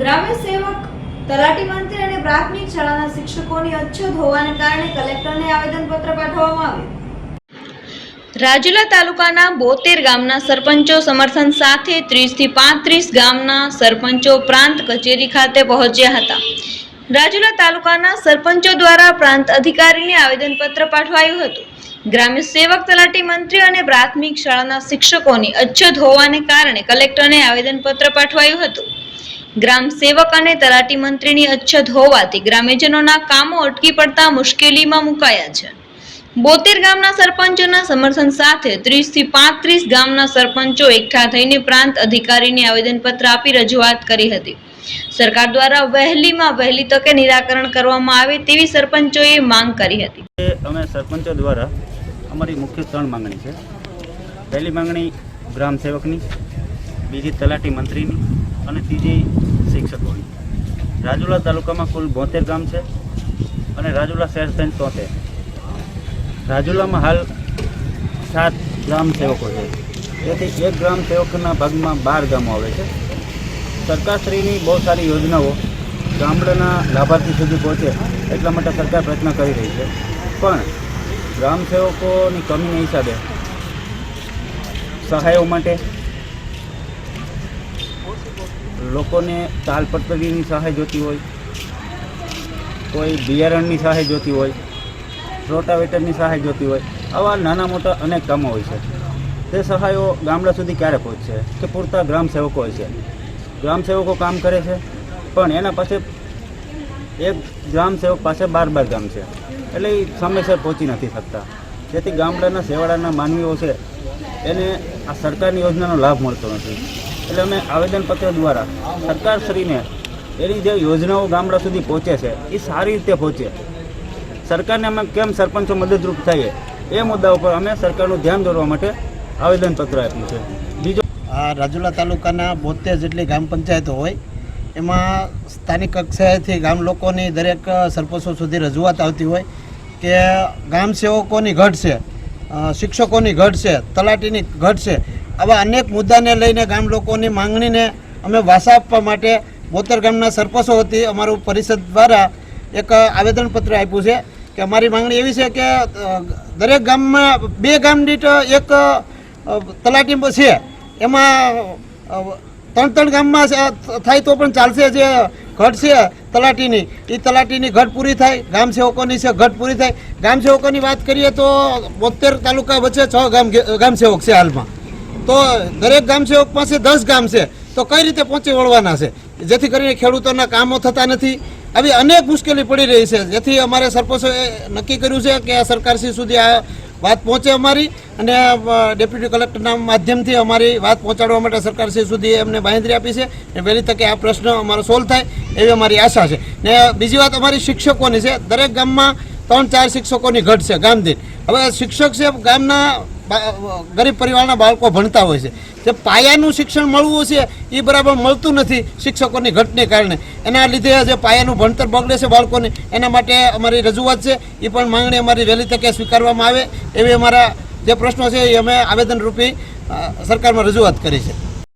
ગ્રામ્ય સેવક, તલાટી મંત્રી અને પ્રાથમિક શાળાના શિક્ષકોની અછત હોવાને કારણે કલેક્ટરને આવેદનપત્ર પાઠવવામાં આવ્યું. રાજુલા તાલુકાના બોતેર ગામના સરપંચો સમર્થન સાથે ત્રીસથી પાંત્રીસ ગામના સરપંચો પ્રાંત કચેરી ખાતે પહોંચ્યા હતા. રાજુલા તાલુકાના સરપંચો દ્વારા પ્રાંત અધિકારીને આવેદનપત્ર પાઠવાયું હતું. ગ્રામ્ય સેવક, તલાટી મંત્રી અને પ્રાથમિક શાળાના શિક્ષકોની અછત હોવાને કારણે કલેક્ટરને આવેદનપત્ર પાઠવાયું હતું. ગ્રામ સેવક અને તલાટી મંત્રીની અછત હોવાથી ગ્રામ્યજનોના કામો અટકી પડતા મુશ્કેલીમાં મુકાયા છે. બોતેર ગામના સરપંચોના સમર્થન સાથે ત્રીસથી પાંત્રીસ ગામના સરપંચો એકઠા થઈને પ્રાંત અધિકારીને આવેદનપત્ર આપી રજૂઆત કરી હતી. સરકાર દ્વારા વહેલીમાં વહેલી તકે નિરાકરણ કરવામાં આવે તેવી સરપંચોએ માંગ કરી હતી. અમે સરપંચો દ્વારા અમારી મુખ્ય ત્રણ માંગણી છે. પહેલી માંગણી ગ્રામ સેવકની, બીજી તલાટી મંત્રીની અને ત્રીજી શિક્ષકોની રાજુલા તાલુકામાં કુલ બોતેર ગામ છે અને રાજુલા શહેર સહિત તોતેર રાજુલામાં હાલ સાત ગ્રામ સેવકો છે. તેથી એક ગ્રામ સેવકના ભાગમાં બાર ગામો આવે છે. સરકારશ્રીની બહુ સારી યોજનાઓ ગામડાના લાભાર્થી સુધી પહોંચે એટલા માટે સરકાર પ્રયત્ન કરી રહી છે. પણ ગ્રામ સેવકોની કમીને હિસાબે સહાયો માટે લોકોને તાલપત્રીની સહાય જોતી હોય, કોઈ બિયારણની સહાય જોતી હોય, રોટાવેટરની સહાય જોતી હોય, આવા નાના મોટા અનેક કામો હોય છે. તે સહાયો ગામડા સુધી ક્યારે પહોંચશે? કે પૂરતા ગ્રામ સેવકો હોય છે. ગ્રામ સેવકો કામ કરે છે, પણ એના પાસે એક ગ્રામ સેવક પાસે બાર બાર ગામ છે. એટલે એ સમયસર પહોંચી નથી શકતા. જેથી ગામડાના, સેવાડાના માનવીઓ છે, એને આ સરકારની યોજનાનો લાભ મળતો નથી. એટલે અમે આવેદનપત્ર દ્વારા સરકારશ્રીને એની જે યોજનાઓ ગામડા સુધી પહોંચે છે, એ સારી રીતે પહોંચે. સરકારને અમે કેમ સરપંચો મદદરૂપ થઈએ, એ મુદ્દા ઉપર અમે સરકારનું ધ્યાન દોરવા માટે આવેદનપત્ર આપ્યું છે. બીજો આ રાજુલા તાલુકાના બોતેર જેટલી ગ્રામ પંચાયતો હોય, એમાં સ્થાનિક કક્ષાએથી ગામ લોકોની દરેક સરપંચો સુધી રજૂઆત આવતી હોય કે ગામ સેવકોની ઘટ છે શિક્ષકોની ઘટ છે, તલાટીની ઘટ છે આવા અનેક મુદ્દાને લઈને ગામ લોકોની માંગણીને અમે વાસા આપવા માટે બોતર ગામના સરપંચો વતી અમારું પરિષદ દ્વારા એક આવેદનપત્ર આપ્યું છે કે અમારી માંગણી એવી છે કે દરેક ગામમાં બે ગામ દીઠ એક તલાટી છે. એમાં ત્રણ ત્રણ ગામમાં થાય તો પણ ચાલશે જે ઘટ છે તલાટીની. એ તલાટીની ઘટ પૂરી થાય, ગામ સેવકોની છે ઘટ પૂરી થાય. ગામ સેવકોની વાત કરીએ તો બોતેર તાલુકા વચ્ચે છ ગામ ગામ સેવક છે હાલમાં. તો દરેક ગામ સેવક પાસે દસ ગામ છે. તો કઈ રીતે પહોંચી વળવાના છે? જેથી કરીને ખેડૂતોના કામો થતા નથી. આવી અનેક મુશ્કેલી પડી રહી છે. જેથી અમારે સરપંચોએ નક્કી કર્યું છે કે આ સરકારશ્રી સુધી આ વાત પહોંચે અમારી અને ડેપ્યુટી કલેક્ટરના માધ્યમથી અમારી વાત પહોંચાડવા માટે સરકારશ્રી સુધી એમને બાંહેધરી આપી છે અને વહેલી તકે આ પ્રશ્ન અમારો સોલ્વ થાય એવી અમારી આશા છે. ને બીજી વાત અમારી શિક્ષકોની છે. દરેક ગામમાં ત્રણ ચાર શિક્ષકોની ઘટ છે ગામ દીઠ હવે શિક્ષક છે ગામના ગરીબ પરિવારના બાળકો ભણતા હોય છે. જે પાયાનું શિક્ષણ મળવું છે એ બરાબર મળતું નથી શિક્ષકોની ઘટને કારણે. એના લીધે જે પાયાનું ભણતર બગડે છે બાળકોને, એના માટે અમારી રજૂઆત છે, એ પણ માંગણી અમારી વહેલી તકે સ્વીકારવામાં આવે. એવી અમારા જે પ્રશ્નો છે, એ અમે આવેદનરૂપી સરકારમાં રજૂઆત કરી છે.